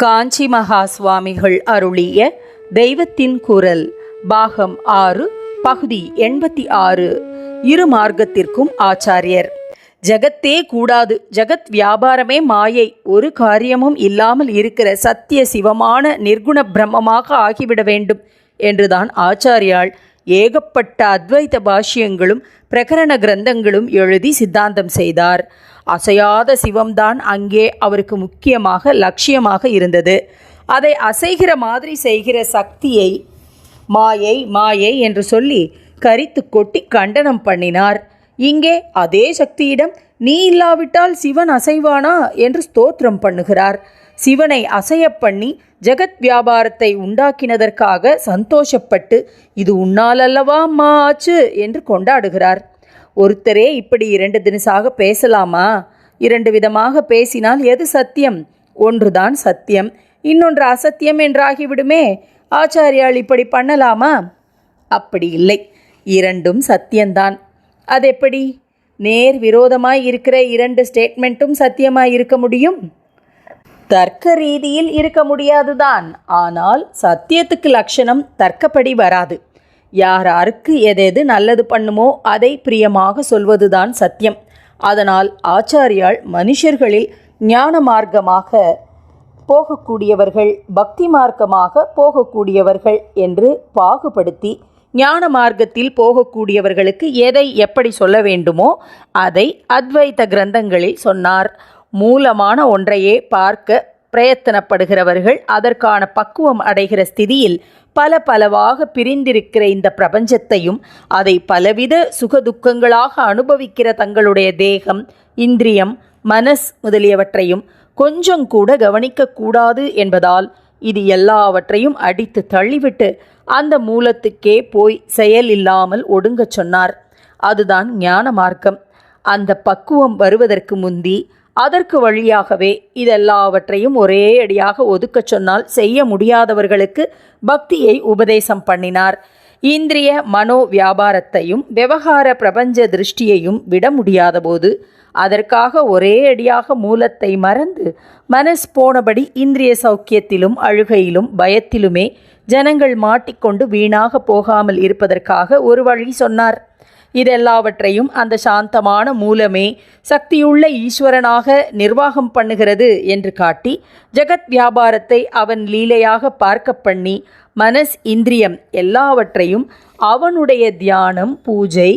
காஞ்சி மகா சுவாமிகள் அருளிய தெய்வத்தின் குரல் பாகம் ஆறு பகுதி எண்பத்தி ஆறு. இரு மார்க்கத்திற்கும் ஆச்சாரியர். ஜகத்தே கூடாது ஜகத் வியாபாரமே மாயை. ஒரு காரியமும் இல்லாமல் இருக்கிற சத்திய சிவமான நிர்குண பிரம்மமாக ஆகிவிட வேண்டும் என்றுதான் ஆச்சாரியால் ஏகப்பட்ட அத்வைத பாஷ்யங்களும் பிரகரண கிரந்தங்களும் எழுதி சித்தாந்தம் செய்தார். அசையாத சிவம்தான் அங்கே அவருக்கு முக்கியமாக லட்சியமாக இருந்தது. அதை அசைகிற மாதிரி செய்கிற சக்தியை மாயை மாயை என்று சொல்லி கரித்து கொட்டி கண்டனம் பண்ணினார். இங்கே அதே சக்தியிடம் நீ இல்லாவிட்டால் சிவன் அசைவானா? என்று ஸ்தோத்திரம் பண்ணுகிறார். சிவனை அசைய பண்ணி ஜெகத் வியாபாரத்தை உண்டாக்கினதற்காக சந்தோஷப்பட்டு இது உன்னாலல்லவா அம்மா ஆச்சு? என்று கொண்டாடுகிறார். ஒருத்தரே இப்படி இரண்டு தினசாக பேசலாமா? இரண்டு விதமாக பேசினால் எது சத்தியம்? ஒன்றுதான் சத்தியம் இன்னொன்று அசத்தியம் என்றாகிவிடுமே. ஆச்சாரியால் இப்படி பண்ணலாமா? அப்படி இல்லை இரண்டும் சத்தியம்தான். அதெப்படி? நேர் விரோதமாய் இருக்கிற இரண்டு ஸ்டேட்மெண்ட்டும் சத்தியமாய் இருக்க முடியும்? தர்க்க ரீதியில் இருக்க முடியாதுதான். ஆனால் சத்தியத்துக்கு லட்சணம் தர்க்கப்படி வராது. யார் யாருக்கு எதெது நல்லது பண்ணுமோ அதை பிரியமாக சொல்வதுதான் சத்தியம். அதனால் ஆச்சாரியால் மனுஷர்களில் ஞான மார்க்கமாக போகக்கூடியவர்கள் பக்தி மார்க்கமாக போகக்கூடியவர்கள் என்று பாகுபடுத்தி ஞான மார்க்கத்தில் போகக்கூடியவர்களுக்கு எதை எப்படி சொல்ல வேண்டுமோ அதை அத்வைத கிரந்தங்களில் சொன்னார். மூலமான ஒன்றையே பார்க்க பிரயத்தனப்படுகிறவர்கள் அதற்கான பக்குவம் அடைகிற ஸ்திதியில் பல பலவாக பிரிந்திருக்கிற இந்த பிரபஞ்சத்தையும் அதை பலவித சுகதுக்கங்களாக அனுபவிக்கிற தங்களுடைய தேகம் இந்திரியம் மனஸ் முதலியவற்றையும் கொஞ்சம் கூட கவனிக்கக்கூடாது என்பதால் இது எல்லாவற்றையும் அடித்து தள்ளிவிட்டு அந்த மூலத்துக்கே போய் செயல் இல்லாமல் ஒடுங்கச் சொன்னார். அதுதான் ஞான மார்க்கம். அந்த பக்குவம் வருவதற்கு முந்தி அதற்கு வழியாகவே இதெல்லாவற்றையும் ஒரே அடியாக ஒதுக்கச் சொன்னால் செய்ய முடியாதவர்களுக்கு பக்தியை உபதேசம் பண்ணினார். இந்திரிய மனோ வியாபாரத்தையும் விவகார பிரபஞ்ச திருஷ்டியையும் விட முடியாதபோது அதற்காக ஒரே அடியாக மூலத்தை மறந்து மனஸ் போனபடி இந்திரிய சௌக்கியத்திலும் அழுகையிலும் பயத்திலுமே ஜனங்கள் மாட்டிக்கொண்டு வீணாக போகாமல் இருப்பதற்காக ஒரு வழி சொன்னார். இதெல்லாவற்றையும் அந்த சாந்தமான மூலமே சக்தியுள்ள ஈஸ்வரனாக நிர்வாகம் பண்ணுகிறது என்று காட்டி ஜெகத் வியாபாரத்தை அவன் லீலையாக பார்க்க பண்ணி மனஸ் இந்திரியம் எல்லாவற்றையும் அவனுடைய தியானம் பூஜை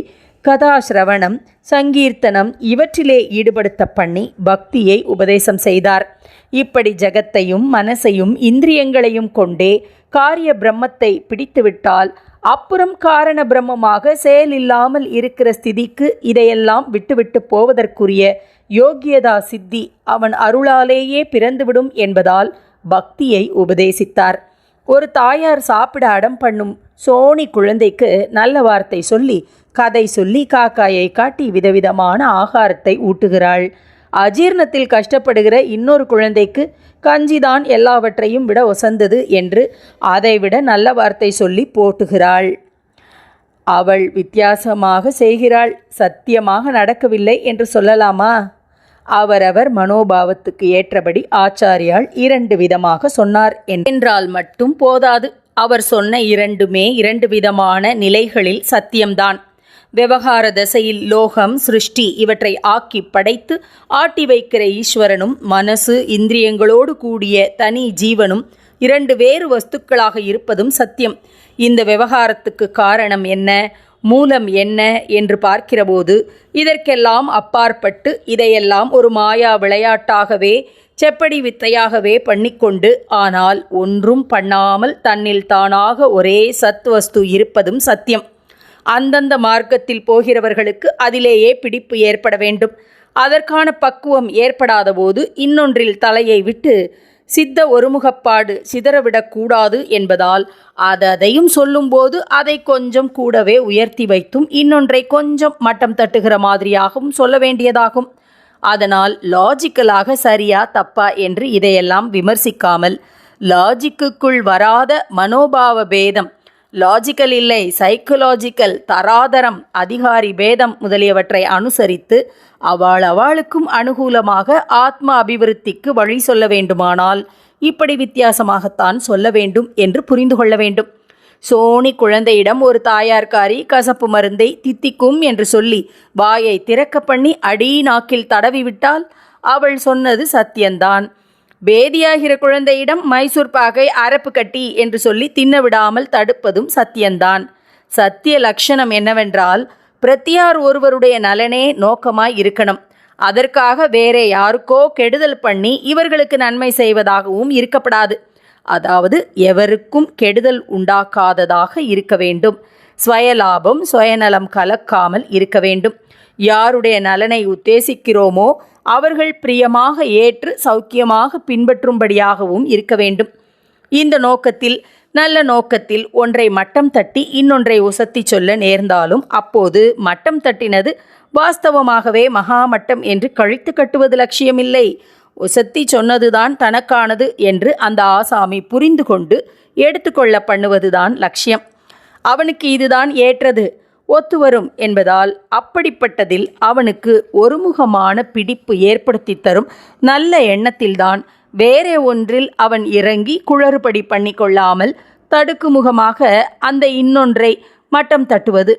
கதாசிரவணம் சங்கீர்த்தனம் இவற்றிலே ஈடுபடுத்த பண்ணி பக்தியை உபதேசம் செய்தார். இப்படி ஜகத்தையும் மனசையும் இந்திரியங்களையும் கொண்டே காரிய பிரம்மத்தை பிடித்துவிட்டால் அப்புறம் காரண பிரம்மமாக செயலில்லாமல் இருக்கிற ஸ்திதிக்கு இதையெல்லாம் விட்டுவிட்டு போவதற்குரிய யோகியதா சித்தி அவன் அருளாலேயே பிறந்துவிடும் என்பதால் பக்தியை உபதேசித்தார். ஒரு தாயார் சாப்பிட அடம் பண்ணும் சோனி குழந்தைக்கு நல்ல வார்த்தை சொல்லி கதை சொல்லி காக்காயை காட்டி விதவிதமான ஆகாரத்தை ஊட்டுகிறாள். அஜீர்ணத்தில் கஷ்டப்படுகிற இன்னொரு குழந்தைக்கு கஞ்சிதான் எல்லாவற்றையும் விட ஒசந்தது என்று அதைவிட நல்ல வார்த்தை சொல்லி போட்டுகிறாள். அவள் வித்தியாசமாக செய்கிறாள். சத்தியமாக நடக்கவில்லை என்று சொல்லலாமா? அவரவர் மனோபாவத்துக்கு ஏற்றபடி ஆச்சாரியால் இரண்டு விதமாக சொன்னார் என்றால் மட்டும் போதாது. அவர் சொன்ன இரண்டுமே இரண்டு விதமான நிலைகளில் சத்தியம்தான். விவகார தசையில் லோகம் சிருஷ்டி இவற்றை ஆக்கி படைத்து ஆட்டி வைக்கிற ஈஸ்வரனும் மனசு இந்திரியங்களோடு கூடிய தனி ஜீவனும் இரண்டு வேறு வஸ்துக்களாக இருப்பதும் சத்தியம். இந்த விவகாரத்துக்கு காரணம் என்ன? மூலம் என்ன? என்று பார்க்கிறபோது இதற்கெல்லாம் அப்பாற்பட்டு இதையெல்லாம் ஒரு மாயா விளையாட்டாகவே செப்படி வித்தையாகவே பண்ணிக்கொண்டு ஆனால் ஒன்றும் பண்ணாமல் தன்னில் தானாக ஒரே சத்வஸ்து இருப்பதும் சத்தியம். அந்தந்த மார்க்கத்தில் போகிறவர்களுக்கு அதிலேயே பிடிப்பு ஏற்பட வேண்டும். அதற்கான பக்குவம் ஏற்படாத போது இன்னொன்றில் தலையை விட்டு சித்த ஒருமுகப்பாடு சிதறவிடக்கூடாது என்பதால் அதையும் சொல்லும்போது அதை கொஞ்சம் கூடவே உயர்த்தி வைத்தும் இன்னொன்றை கொஞ்சம் மட்டம் தட்டுகிற மாதிரியாகவும் சொல்ல வேண்டியதாகும். அதனால் லாஜிக்கலாக சரியா தப்பா என்று இதையெல்லாம் விமர்சிக்காமல் லாஜிக்குக்குள் வராத மனோபாவ பேதம் லாஜிக்கல் இல்லை சைக்கலாஜிக்கல் தராதரம் அதிகாரி பேதம் முதலியவற்றை அனுசரித்து அவள் அவளுக்கும் அனுகூலமாக ஆத்ம அபிவிருத்திக்கு வழி சொல்ல வேண்டுமானால் இப்படி வித்தியாசமாகத்தான் சொல்ல வேண்டும் என்று புரிந்து கொள்ள வேண்டும். சோனி குழந்தையிடம் ஒரு தாயார்காரி கசப்பு மருந்தை தித்திக்கும் என்று சொல்லி வாயை திறக்க பண்ணி அடி நாக்கில் தடவி விட்டால் அவள் சொன்னது சத்தியந்தான். பேதியாகிற குழந்தையிடம் மைசூர் பாகை அரப்பு கட்டி என்று சொல்லி தின்ன விடாமல் தடுப்பதும் சத்தியந்தான் சத்திய லட்சணம் என்னவென்றால் பிரத்தியார் ஒருவருடைய நலனே நோக்கமாய் இருக்கணும். அதற்காக வேறே யாருக்கோ கெடுதல் பண்ணி இவர்களுக்கு நன்மை செய்வதாகவும் இருக்கப்படாது. அதாவது எவருக்கும் கெடுதல் உண்டாக்காததாக இருக்க வேண்டும். ஸ்வயலாபம் சுயநலம் கலக்காமல் இருக்க வேண்டும். யாருடைய நலனை உத்தேசிக்கிறோமோ அவர்கள் பிரியமாக ஏற்று சௌக்கியமாக பின்பற்றும்படியாகவும் இருக்க வேண்டும். இந்த நோக்கத்தில் நல்ல நோக்கத்தில் ஒன்றை மட்டம் தட்டி இன்னொன்றை உசத்தி சொல்ல நேர்ந்தாலும் அப்போது மட்டம் தட்டினது வாஸ்தவமாகவே மகாமட்டம் என்று கழித்து கட்டுவது லட்சியமில்லை. உசத்தி சொன்னதுதான் தனக்கானது என்று அந்த ஆசாமி புரிந்து கொண்டு எடுத்துக்கொள்ள பண்ணுவதுதான் லட்சியம். அவனுக்கு இதுதான் ஏற்றது. ஒத்துவரும் என்பதால் அப்படிப்பட்டதில் அவனுக்கு ஒருமுகமான பிடிப்பு ஏற்படுத்தி தரும் நல்ல எண்ணத்தில்தான் வேறே ஒன்றில் அவன் இறங்கி குளறுபடி பண்ணிக்கொள்ளாமல் தடுக்குமுகமாக அந்த இன்னொன்றை மட்டம் தட்டுவது.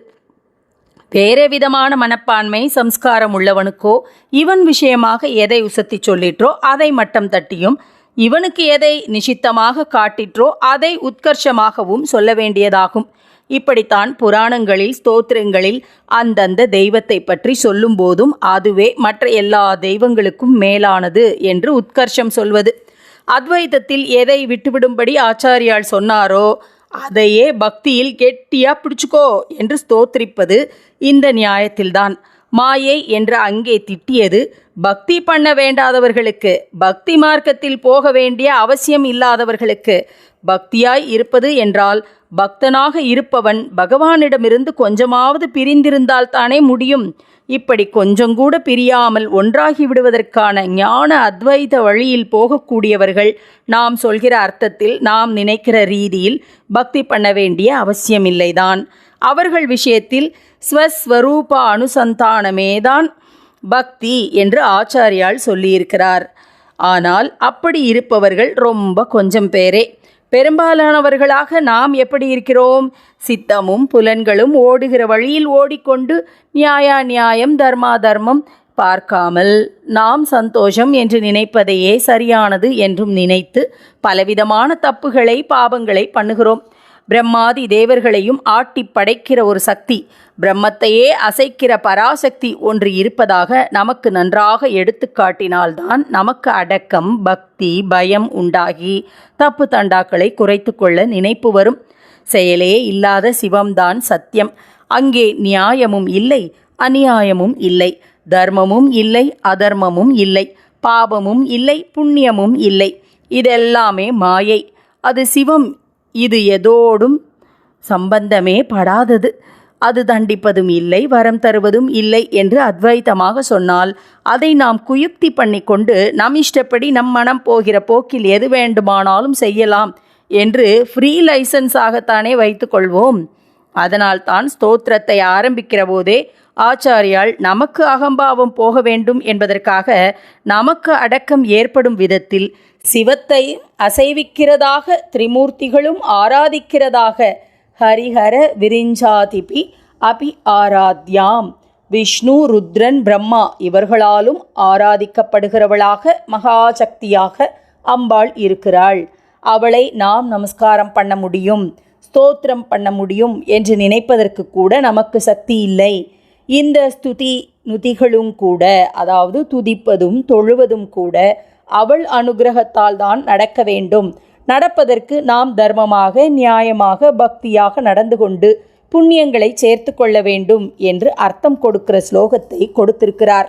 வேறே விதமான மனப்பான்மை சம்ஸ்காரம் உள்ளவனுக்கோ இவன் விஷயமாக எதை உசத்தி சொல்லிற்றோ அதை மட்டம் தட்டியும் இவனுக்கு எதை நிஷித்தமாக காட்டிற்றோ அதை உத்கர்ஷமாகவும் சொல்ல வேண்டியதாகும். இப்படித்தான் புராணங்களில் ஸ்தோத்திரங்களில் அந்தந்த தெய்வத்தை பற்றி சொல்லும்போதும் அதுவே மற்ற எல்லா தெய்வங்களுக்கும் மேலானது என்று உத்கர்ஷம் சொல்வது. அத்வைதத்தில் எதை விட்டுவிடும்படி ஆச்சாரியால் சொன்னாரோ அதையே பக்தியில் கெட்டியா பிடிச்சுக்கோ என்று ஸ்தோத்திரிப்பது இந்த நியாயத்தில்தான். மாயை என்று அங்கே திட்டியது பக்தி பண்ண வேண்டாதவர்களுக்கு பக்தி மார்க்கத்தில் போக வேண்டிய அவசியம் இல்லாதவர்களுக்கு. பக்தியாய் இருப்பது என்றால் பக்தனாக இருப்பவன் பகவானிடமிருந்து கொஞ்சமாவது பிரிந்திருந்தால் தானே முடியும். இப்படி கொஞ்சம் கூட பிரியாமல் ஒன்றாகி விடுவதற்கான ஞான அத்வைத வழியில் போகக்கூடியவர்கள் நாம் சொல்கிற அர்த்தத்தில் நாம் நினைக்கிற ரீதியில் பக்தி பண்ண வேண்டிய அவசியமில்லைதான். அவர்கள் விஷயத்தில் ஸ்வஸ்வரூப அனுசந்தானமேதான் பக்தி என்று ஆச்சாரியால் சொல்லியிருக்கிறார். ஆனால் அப்படி இருப்பவர்கள் ரொம்ப கொஞ்சம் பேரே. பெரும்பாலானவர்களாக நாம் எப்படி இருக்கிறோம்? சித்தமும் புலன்களும் ஓடுகிற வழியில் ஓடிக்கொண்டு நியாயா நியாயம் தர்மா தர்மம் பார்க்காமல் நாம் சந்தோஷம் என்று நினைப்பதையே சரியானது என்றும் நினைத்து பலவிதமான தப்புகளை பாவங்களை பண்ணுகிறோம். பிரம்மாதி தேவர்களையும் ஆட்டி படைக்கிற ஒரு சக்தி. பிரம்மத்தையே அசைக்கிற பராசக்தி ஒன்று இருப்பதாக நமக்கு நன்றாக எடுத்து காட்டினால்தான் நமக்கு அடக்கம் பக்தி பயம் உண்டாகி. தப்பு தண்டாக்களை குறைத்து கொள்ள நினைப்பு வரும். செயலே இல்லாத சிவம்தான் சத்தியம். அங்கே நியாயமும் இல்லை அநியாயமும் இல்லை. தர்மமும் இல்லை அதர்மமும் இல்லை. பாபமும் இல்லை புண்ணியமும் இல்லை. இதெல்லாமே மாயை. அது சிவம் இது எதோடும் சம்பந்தமே படாதது. அது தண்டிப்பதும் இல்லை வரம் தருவதும் இல்லை என்று அத்வைத்தமாக சொன்னால் அதை நாம் குயுக்தி பண்ணிக்கொண்டு நம் இஷ்டப்படி நம் மனம் போகிற போக்கில் எது வேண்டுமானாலும் செய்யலாம் என்று ஃப்ரீ லைசன்ஸாகத்தானே வைத்துக்கொள்வோம் அதனால்தான் ஸ்தோத்திரத்தை ஆரம்பிக்கிற போதே ஆச்சாரியால் நமக்கு அகம்பாவம் போக வேண்டும் என்பதற்காக நமக்கு அடக்கம் ஏற்படும் விதத்தில் சிவத்தை அசைவிக்கிறதாக திரிமூர்த்திகளும் ஆராதிக்கிறதாக ஹரிஹர விரிஞ்சாதிபி அபி ஆராத்யாம். விஷ்ணு ருத்ரன் பிரம்மா இவர்களாலும் ஆராதிக்கப்படுகிறவளாக மகாசக்தியாக அம்பாள் இருக்கிறாள். அவளை நாம் நமஸ்காரம் பண்ண முடியும் ஸ்தோத்திரம் பண்ண முடியும் என்று நினைப்பதற்கு கூட நமக்கு சக்தி இல்லை. இந்த ஸ்துதி நுதிகளும் கூட அதாவது துதிப்பதும் தொழுவதும் கூட அவள் அனுகிரகத்தால் தான் நடக்க வேண்டும். நடப்பதற்கு நாம் தர்மமாக நியாயமாக பக்தியாக நடந்து கொண்டு புண்ணியங்களை சேர்த்து கொள்ள வேண்டும் என்று அர்த்தம் கொடுக்கிற ஸ்லோகத்தை கொடுத்திருக்கிறார்.